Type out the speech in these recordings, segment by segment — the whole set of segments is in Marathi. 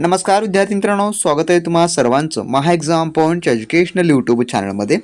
नमस्कार विद्यार्थी मित्रांनो स्वागत आहे तुम्हा सर्वांचं Maha exam point educational YouTube चॅनलमध्ये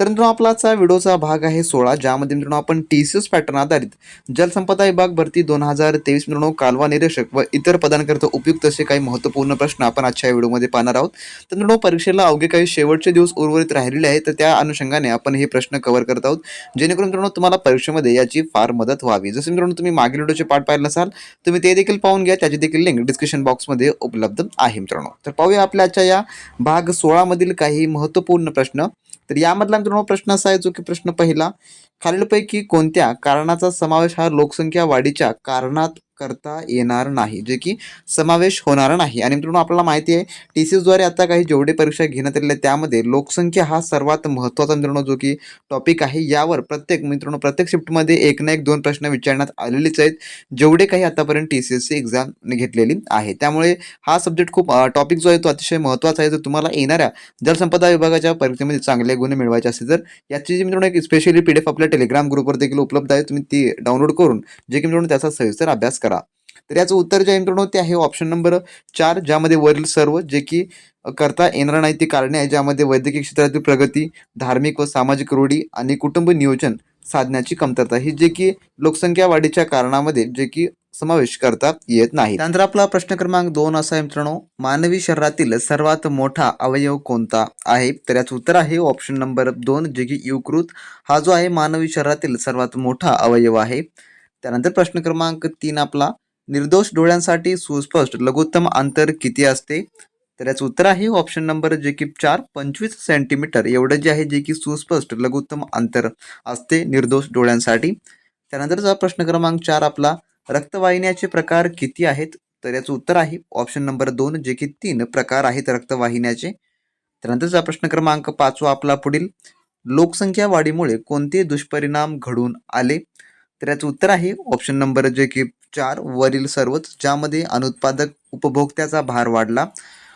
तर मित्रांनो आपला आजचा व्हिडिओचा भाग आहे सोळा ज्यामध्ये मित्रांनो आपण टी सी एस पॅटर्न आधारित जलसंपदा विभाग भरती दोन हजार तेवीस मित्रांनो कालवा निरीक्षक व इतर पदांकरिता उपयुक्त असे काही महत्त्वपूर्ण प्रश्न आपण आजच्या या व्हिडिओमध्ये पाहणार आहोत. तर मित्रांनो परीक्षेला अवघे काही शेवटचे दिवस उर्वरित राहिलेले आहेत तर त्या अनुषंगाने आपण हे प्रश्न कव्हर करत आहोत जेणेकरून मित्रांनो तुम्हाला परीक्षेमध्ये याची फार मदत व्हावी. जसं मित्रांनो तुम्ही मागील व्हिडिओचे पाठ पाहिलं असाल तुम्ही ते देखील पाहून घ्या त्याची देखील लिंक डिस्क्रिप्शन बॉक्समध्ये उपलब्ध आहे मित्रांनो. तर पाहूया आपल्या आजच्या या भाग सोळामधील काही महत्त्वपूर्ण प्रश्न. तर यामधला मित्रांनो प्रश्न असा आहे जो की प्रश्न पहिला खालीलपैकी कोणत्या कारणाचा समावेश हा लोकसंख्या वाढीच्या कारणात करता येणार नाही जे की समावेश होणार नाही. आणि मित्रांनो आपल्याला माहिती आहे टी सी एसद्वारे आता काही जेवढे परीक्षा घेण्यात आलेल्या आहेत त्यामध्ये लोकसंख्या हा सर्वात महत्त्वाचा मित्रांनो जो की टॉपिक आहे. यावर प्रत्येक मित्रांनो प्रत्येक शिफ्टमध्ये एक ना एक दोन प्रश्न विचारण्यात आलेलेच आहेत. जेवढे काही आतापर्यंत टी सी एसची एक्झाम घेतलेली आहे. त्यामुळे हा सब्जेक्ट खूप टॉपिक जो आहे तो अतिशय महत्त्वाचा आहे. जर तुम्हाला येणाऱ्या जलसंपदा विभागाच्या परीक्षेमध्ये चांगले गुण मिळवायचे असतील तर याची जी मित्रांनो एक स्पेशली पी डी एफ आपल्या टेलिग्राम ग्रुपवर देखील उपलब्ध आहे. तुम्ही ती डाउनलोड करून जे की मित्रांनो त्याचा सविस्तर अभ्यास करा. तर याचं उत्तर जे आहे मित्रांनो ते आहे ऑप्शन नंबर चार ज्यामध्ये वरील सर्व जे की करता येणार नाही ती कारणे आहे ज्यामध्ये वैद्यकीय क्षेत्रातील प्रगती धार्मिक व सामाजिक रूढी आणि कुटुंब नियोजन साधण्याची कमतरता ही जे की लोकसंख्या वाढीच्या कारणामध्ये जे की समावेश करता येत नाही. त्यानंतर आपला प्रश्न क्रमांक दोन असा आहे मित्रांनो मानवी शरीरातील सर्वात मोठा अवयव कोणता आहे? तर याचं उत्तर आहे ऑप्शन नंबर दोन जे की युकृत. हा जो आहे मानवी शरीरातील सर्वात मोठा अवयव आहे. त्यानंतर प्रश्न क्रमांक तीन आपला निर्दोष डोळ्यांसाठी सुस्पष्ट लघुत्तम अंतर किती असते? तर याचं उत्तर आहे ऑप्शन नंबर जे की चार पंचवीस सेंटीमीटर एवढं जे आहे जे की सुस्पष्ट लघुत्तम अंतर असते निर्दोष डोळ्यांसाठी. त्यानंतरचा प्रश्न क्रमांक चार आपला रक्तवाहिन्याचे प्रकार किती आहेत? तर याचं उत्तर आहे ऑप्शन नंबर दोन जे की तीन प्रकार आहेत रक्तवाहिन्याचे. त्यानंतरचा प्रश्न क्रमांक पाचवा आपला पुढील लोकसंख्या वाढीमुळे कोणते दुष्परिणाम घडून आले? तर याचं उत्तर आहे ऑप्शन नंबर जे की चार वरील सर्वच ज्यामध्ये अनुत्पादक उपभोक्त्याचा भार वाढला.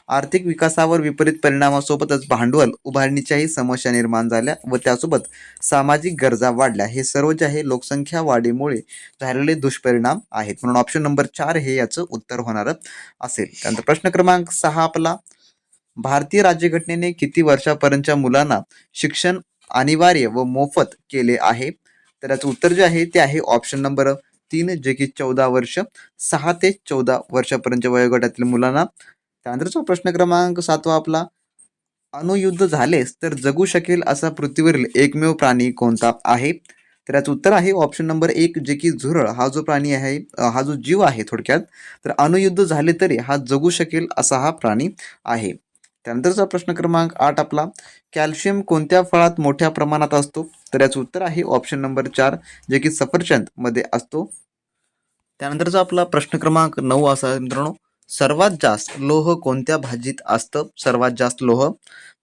आर्थिक विकासावर विपरीत परिणामासोबतच भांडवल उभारणीच्याही समस्या निर्माण झाल्या व त्यासोबत सामाजिक गरजा वाढल्या. हे सर्व जे आहे लोकसंख्या वाढीमुळे झालेले दुष्परिणाम आहेत. म्हणून ऑप्शन नंबर चार हे याचं उत्तर होणार असेल. त्यानंतर प्रश्न क्रमांक सहा आपला. भारतीय राज्यघटनेने किती वर्षापर्यंतच्या मुलांना शिक्षण अनिवार्य व मोफत केले आहे? तर याचं उत्तर जे आहे ते आहे ऑप्शन नंबर तीन जे की चौदा वर्ष सहा ते चौदा वर्षापर्यंतच्या वयोगटातील मुलांना. त्यानंतरचा प्रश्न क्रमांक सातवा आपला अणुयुद्ध झालेस तर जगू शकेल असा पृथ्वीवरील एकमेव प्राणी कोणता आहे? तर याचं उत्तर आहे ऑप्शन नंबर एक जे की झुरळ. हा जो प्राणी आहे हा जो जीव आहे थोडक्यात तर अणुयुद्ध झाले तरी हा जगू शकेल असा हा प्राणी आहे. त्यानंतरचा प्रश्न क्रमांक आठ आपला कॅल्शियम कोणत्या फळात मोठ्या प्रमाणात असतो? तर याचं उत्तर आहे ऑप्शन नंबर चार जे की सफरचंदमध्ये असतो. त्यानंतरचा आपला प्रश्न क्रमांक नऊ असा मित्रांनो. सर्वात जास्त लोह कोणत्या भाजीत असतं? सर्वात जास्त लोह.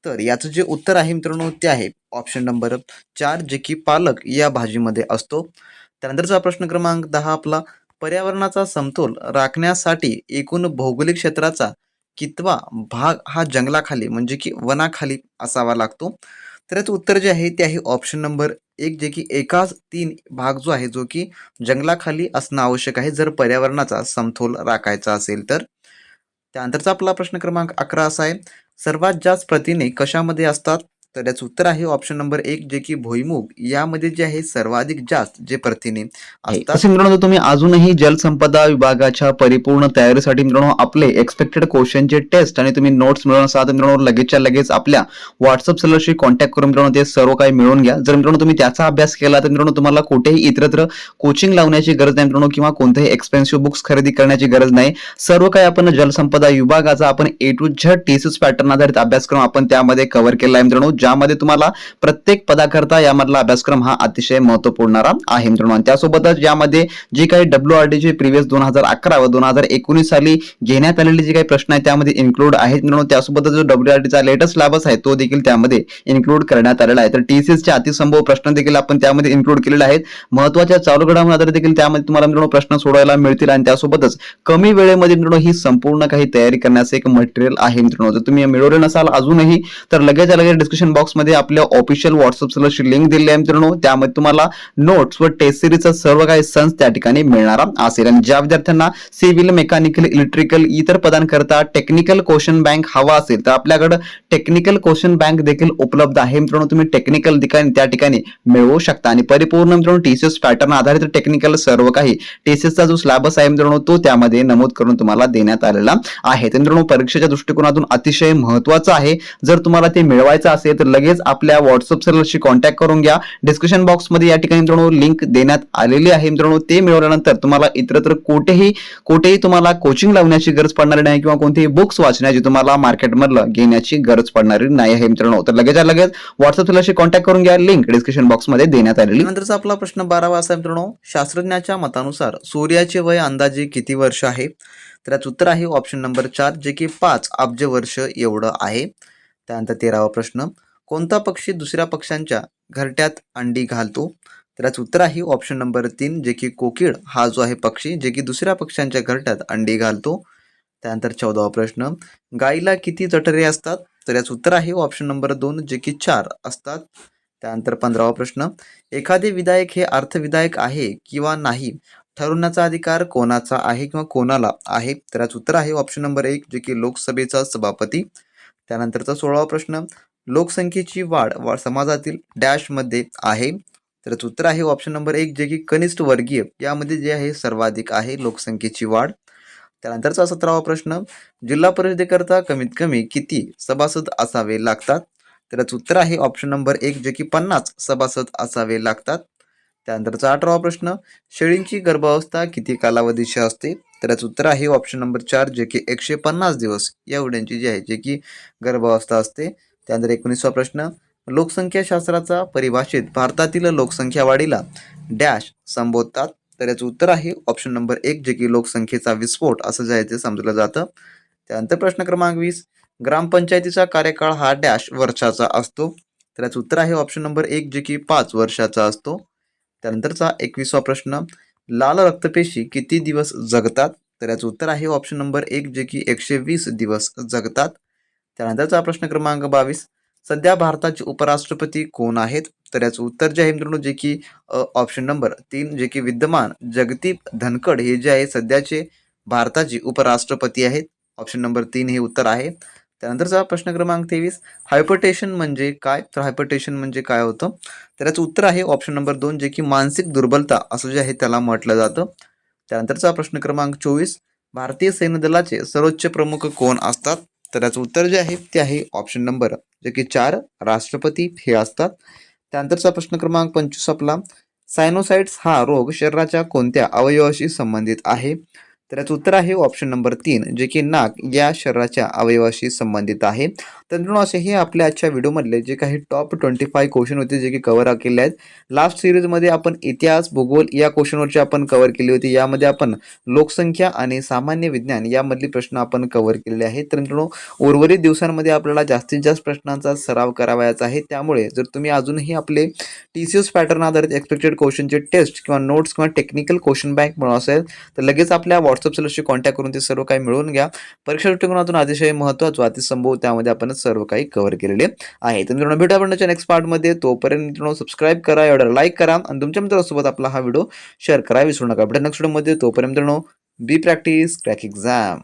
तर याचं जे उत्तर आहे मित्रांनो ते आहे ऑप्शन नंबर चार जे की पालक या भाजीमध्ये असतो. त्यानंतरचा प्रश्न क्रमांक दहा आपला पर्यावरणाचा समतोल राखण्यासाठी एकूण भौगोलिक क्षेत्राचा कितवा भाग हा जंगलाखाली म्हणजे की वनाखाली असावा लागतो. तर याचं उत्तर जे आहे ते आहे ऑप्शन नंबर एक जे की एकाच तीन भाग जो आहे जो की जंगलाखाली असणं आवश्यक आहे जर पर्यावरणाचा समतोल राखायचा असेल तर. त्यानंतरचा आपला प्रश्न क्रमांक अकरा असा आहे सर्वात जास्त प्रथिने कशामध्ये असतात? तर याचं उत्तर आहे ऑप्शन नंबर एक जे की भुईमुग. यामध्ये जे आहे सर्वाधिक जास्त जे प्रथिने असतात तसे मित्रांनो तुम्ही अजूनही जलसंपदा विभागाच्या परिपूर्ण तयारीसाठी मित्रांनो आपले एक्सपेक्टेड क्वेश्चनचे टेस्ट आणि तुम्ही नोट्स तर मित्रांनो लगेचच्या लगेच आपल्या व्हॉट्सअप सेलरशी कॉन्टॅक्ट करून मित्रांनो ते सर्व काही मिळवून घ्या. जर मित्रांनो तुम्ही त्याचा अभ्यास केला तर मित्रांनो तुम्हाला कुठेही इतरत्र कोचिंग लावण्याची गरज नाही मित्रांनो किंवा कोणतेही एक्सपेन्सिव्ह बुक्स खरेदी करण्याची गरज नाही. सर्व काही आपण जलसंपदा विभागाचा आपण ए टू झ टेसिस पॅटर्न आधारित अभ्यासक्रम आपण त्यामध्ये कव्हर केला आहे मित्रांनो. ज्यामध्ये तुम्हाला प्रत्येक पदाकरता यामधला अभ्यासक्रम हा अतिशय महत्त्वपूर्ण आहे मित्रांनो. त्यासोबतच यामध्ये जे काही डब्ल्यू आर डी प्रिव्हियस दोन हजार अकरा व दोन हजार एकोणीस साली घेण्यात आलेले जे काही प्रश्न आहेत त्यामध्ये इन्क्लूड आहेत मित्रांनो. त्यासोबतच जो डब्ल्यू आर डीचा लेटेस्ट सिलेबस आहे तो देखील त्यामध्ये इन्क्लूड करण्यात आलेला आहे. तर टीसीएस चे अतिसंभव प्रश्न देखील आपण त्यामध्ये इन्क्लूड केलेले आहेत. महत्त्वाच्या चालू घडामोडी आधारित देखील त्यामध्ये तुम्हाला मित्रांनो प्रश्न सोडवायला मिळतील आणि त्यासोबतच कमी वेळेमध्ये मित्रांनो ही संपूर्ण काही तयारी करण्याचं एक मटेरियल आहे मित्रांनो. जर तुम्ही मिळवले नसाल अजूनही तर लगेच लगेच डिस्क्रिप्शन डिस्क्रिप्शन बॉक्समध्ये आपल्या ऑफिशियल व्हॉट्सअप लिंक दिली आहे मित्रांनो. त्यामध्ये तुम्हाला नोट्स व टेस्ट सिरीजचा सर्व काही सन्स त्या ठिकाणी मिळणार असेल. आणि ज्या विद्यार्थ्यांना सिव्हिल मेकॅनिकल इलेक्ट्रिकल इतर पदांकरता टेक्निकल क्वेश्चन बँक हवा असेल तर आपल्याकडे टेक्निकल क्वेश्चन बँक देखील उपलब्ध आहे. मित्रांनो तुम्ही टेक्निकल ठिकाणी त्या ठिकाणी मिळवू शकता. आणि परिपूर्ण मित्रांनो टीसीएस पॅटर्न आधारित टेक्निकल सर्व काही टीसीएसचा जो स्लॅबस आहे मित्रांनो तो त्यामध्ये नमूद करून तुम्हाला देण्यात आलेला आहे. मित्रांनो परीक्षेच्या दृष्टिकोनातून अतिशय महत्वाचं आहे. जर तुम्हाला ते मिळवायचं असेल तर लगेच आपल्या व्हॉट्सअप सर्व्हरशी कॉन्टॅक्ट करून घ्या. डिस्क्रिप्शन बॉक्समध्ये या ठिकाणी मित्रांनो लिंक देण्यात आलेली आहे. मित्रांनो ते मिळवल्यानंतर तुम्हाला इतरत्र कुठेही कुठेही तुम्हाला कोचिंग लावण्याची गरज पडणार नाही किंवा कोणतेही बुक्स वाचण्याची तुम्हाला मार्केटमधलं घेण्याची गरज पडणारी नाही आहे मित्रांनो. तर लगेच लगेच व्हॉट्सअप सर्व्हरशी कॉन्टॅक्ट करून घ्या. लिंक डिस्क्रिप्शन बॉक्समध्ये देण्यात आलेली. नंतरचा आपला प्रश्न बारावा असा मित्रांनो. शास्त्रज्ञाच्या मतानुसार सूर्याचे वय अंदाजे किती वर्ष आहे? तर याचं उत्तर आहे ऑप्शन नंबर चार जे की पाच अब्ज वर्ष एवढं आहे. त्यानंतर तेरावा प्रश्न. कोणता पक्षी दुसऱ्या पक्ष्यांच्या घरट्यात अंडी घालतो? तर याचं उत्तर आहे ऑप्शन नंबर तीन जे की कोकिळ. हा जो आहे पक्षी जे की दुसऱ्या पक्ष्यांच्या घरट्यात अंडी घालतो. त्यानंतर चौदावा प्रश्न. गाईला किती जठरे असतात? तर याचं उत्तर आहे ऑप्शन नंबर दोन जे की चार असतात. त्यानंतर पंधरावा प्रश्न. एखादे विधायक हे अर्थविधायक आहे किंवा नाही? ठरवण्याचा अधिकार कोणाचा आहे किंवा कोणाला आहे? तर याचं उत्तर आहे ऑप्शन नंबर एक जे की लोकसभेचा सभापती. त्यानंतरचा सोळावा प्रश्न. लोकसंख्येची वाढ वा समाजातील डॅशमध्ये आहे. तर उत्तर आहे ऑप्शन नंबर एक जे की कनिष्ठ वर्गीय यामध्ये जे आहे सर्वाधिक आहे लोकसंख्येची वाढ. त्यानंतरचा सतरावा प्रश्न जिल्हा परिषदेकरता कमीत कमी किती सभासद असावे लागतात? तर उत्तर आहे ऑप्शन नंबर एक जे की पन्नास सभासद असावे लागतात. त्यानंतरचा अठरावा प्रश्न शेळींची गर्भावस्था किती कालावधीची असते? तर उत्तर आहे ऑप्शन नंबर चार जे की एकशे पन्नास दिवस. या उड्यांची जी आहे जे की गर्भावस्था असते त्यानंतर एकोणीसवा प्रश्न लोकसंख्या शास्त्राचा भारतातील लोकसंख्या वाढीला डॅश संबोधतात. तर याचं उत्तर आहे ऑप्शन नंबर एक जे की लोकसंख्येचा विस्फोट असं जे आहे ते समजलं जातं. त्यानंतर प्रश्न क्रमांक वीस ग्रामपंचायतीचा कार्यकाळ हा डॅश वर्षाचा असतो. तर याचं उत्तर आहे ऑप्शन नंबर एक जे की पाच वर्षाचा असतो. त्यानंतरचा एकवीसवा प्रश्न लाल रक्तपेशी किती दिवस जगतात? तर याचं उत्तर आहे ऑप्शन नंबर एक जे की एकशे वीस दिवस जगतात. त्यानंतरचा प्रश्न क्रमांक बावीस. सध्या भारताचे उपराष्ट्रपती कोण आहेत? तर याचं उत्तर जे आहे मित्रांनो जे की ऑप्शन नंबर तीन जे की विद्यमान जगदीप धनखड हे जे आहे सध्याचे भारताचे उपराष्ट्रपती आहेत. ऑप्शन नंबर तीन हे उत्तर आहे. त्यानंतरचा प्रश्न क्रमांक तेवीस. हायपरटेशन म्हणजे काय? तर हायपरटेशन म्हणजे काय होतं? तर याचं उत्तर आहे ऑप्शन नंबर दोन जे की मानसिक दुर्बलता असं जे आहे त्याला म्हटलं जातं. त्यानंतरचा प्रश्न क्रमांक चोवीस. भारतीय सैन्य दलाचे सर्वोच्च प्रमुख कोण असतात? तर याचं उत्तर जे आहे ते आहे ऑप्शन नंबर जे की चार राष्ट्रपती हे असतात. त्यानंतरचा प्रश्न क्रमांक पंचवीस आपला. सायनोसाइट्स हा रोग शरीराच्या कोणत्या अवयवाशी संबंधित आहे? तर याचं उत्तर आहे ऑप्शन नंबर तीन जे की नाक या शरीराच्या अवयवाशी संबंधित आहे. तर मित्रांनो असे हे आपल्या आजच्या व्हिडिओमधले जे काही टॉप ट्वेंटी फाय क्वेश्चन होते जे की कव्हर केले आहेत. लास्ट सिरीजमध्ये आपण इतिहास भूगोल या क्वेश्चनवरची आपण कव्हर केली होती. यामध्ये आपण लोकसंख्या आणि सामान्य विज्ञान यामधली प्रश्न आपण कव्हर केलेले आहेत. तर मित्रांनो उर्वरित दिवसांमध्ये आपल्याला जास्तीत जास्त प्रश्नांचा सराव करावायचा आहे. त्यामुळे जर तुम्ही अजूनही आपले टी सी एस पॅटर्न आधारित एक्सपेक्टेड क्वेश्चनचे टेस्ट किंवा नोट्स किंवा टेक्निकल क्वेश्चन बँक म्हणून असेल तर लगेच आपल्या व्हॉट्सअप सर्व्हरशी कॉन्टॅक्ट करून ते सर्व काही मिळवून घ्या. परीक्षा दृष्टिकोनातून अतिशय महत्त्वाचं अतिसंभव त्यामध्ये आपण सर्व काही कव्हर केलेले आहे. तर मित्रांनो भेटू आपण नेक्स्ट पार्टमध्ये तोपर्यंत मित्रांनो सबस्क्राईब करा एवढा लाईक करा आणि तुमच्या मित्रांसोबत आपला हा व्हिडिओ शेअर करा विसरू नका. भेटा नेक्स्ट व्हिडिओमध्ये तोपर्यंत मित्रांनो बी प्रॅक्टिस क्रॅक एक्झाम